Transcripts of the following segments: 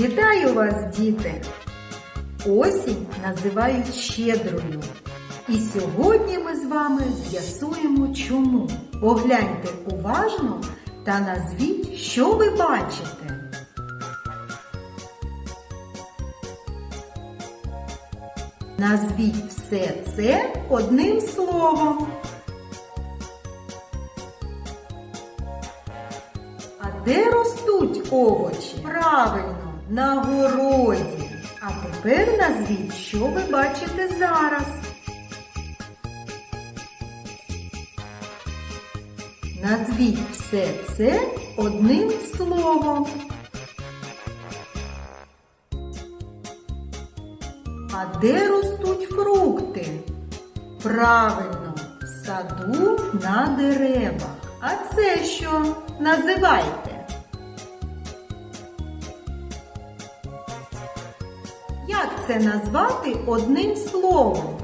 Вітаю вас, діти! Осінь називають щедрою. І сьогодні ми з вами з'ясуємо чому. Погляньте уважно та назвіть, що ви бачите. Назвіть все це одним словом. А де ростуть овочі? Правильно, на городі. А тепер назвіть, що ви бачите зараз. Назвіть все це одним словом. А де ростуть фрукти? Правильно, в саду на деревах. А це що? Називайте. Як це назвати одним словом?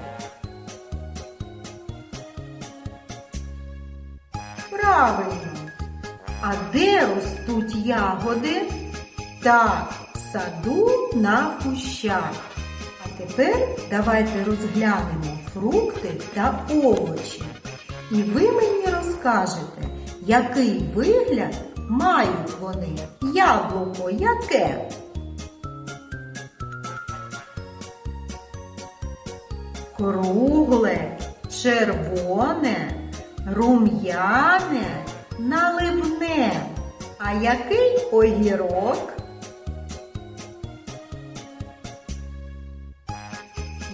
Правильно. А де ростуть ягоди? Так, в саду на кущах. А тепер давайте розглянемо фрукти та овочі. І ви мені розкажете, який вигляд мають вони. Яблуко яке? Кругле, червоне, рум'яне, наливне. А який огірок?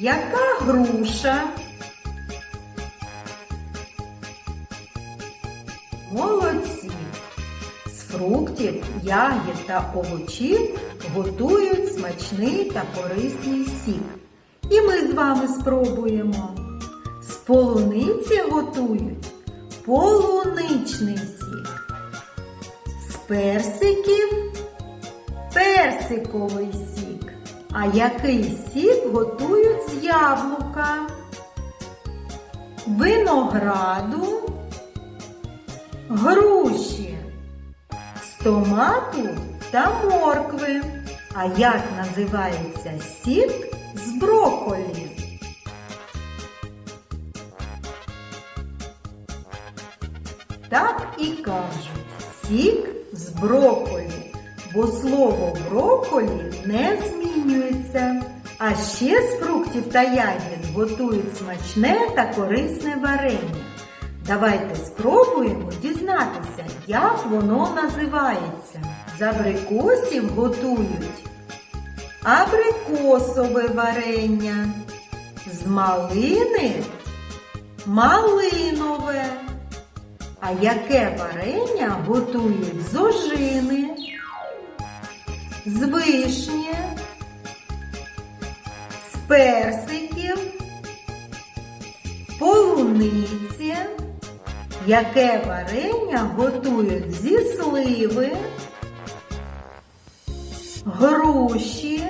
Яка груша? Молодці! З фруктів, ягід та овочів готують смачний та корисний сік. І ми з вами спробуємо. З полуниці готують полуничний сік. З персиків персиковий сік. А який сік готують з яблука? Винограду, груші, з томату та моркви. А як називається сік з брокколі? Так і кажуть сік з брокколі, бо слово брокколі не змінюється. А ще з фруктів та ягід готують смачне та корисне варення. Давайте спробуємо дізнатися, як воно називається. З абрикосів готують абрикосове варення, з малини малинове. А яке варення готують з ожини, з вишні, з персиків, полуниці, яке варення готують зі сливи, груші,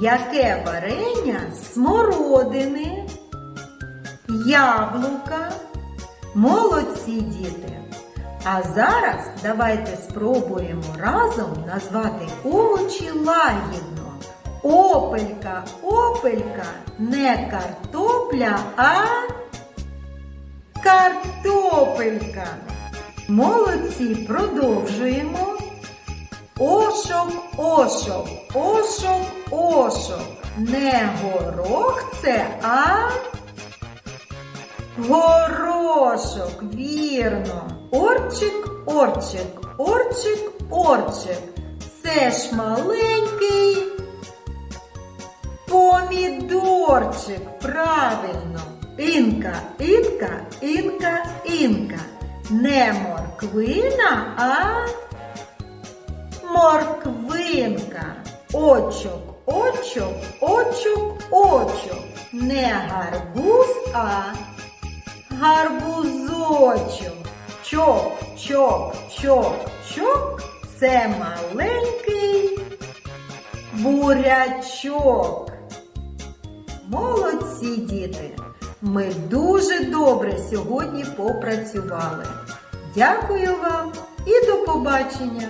яке варення смородини, яблука. Молодці діти! А зараз давайте спробуємо разом назвати овочі лагідно. Опелька, опелька, не картопля, а картопелька. Молодці, продовжуємо. Ошок, ошок, ошок, ошок. Не горох це, а горошок, вірно. Орчик, орчик, орчик, орчик. Це ж маленький помідорчик, правильно. Інка, інка, інка, інка. Не морквина, а морквинка. Очок, очок, очок, очок. Не гарбуз, а гарбузочок. Чок, чок, чок, чок. Це маленький бурячок. Молодці діти! Ми дуже добре сьогодні попрацювали. Дякую вам і до побачення!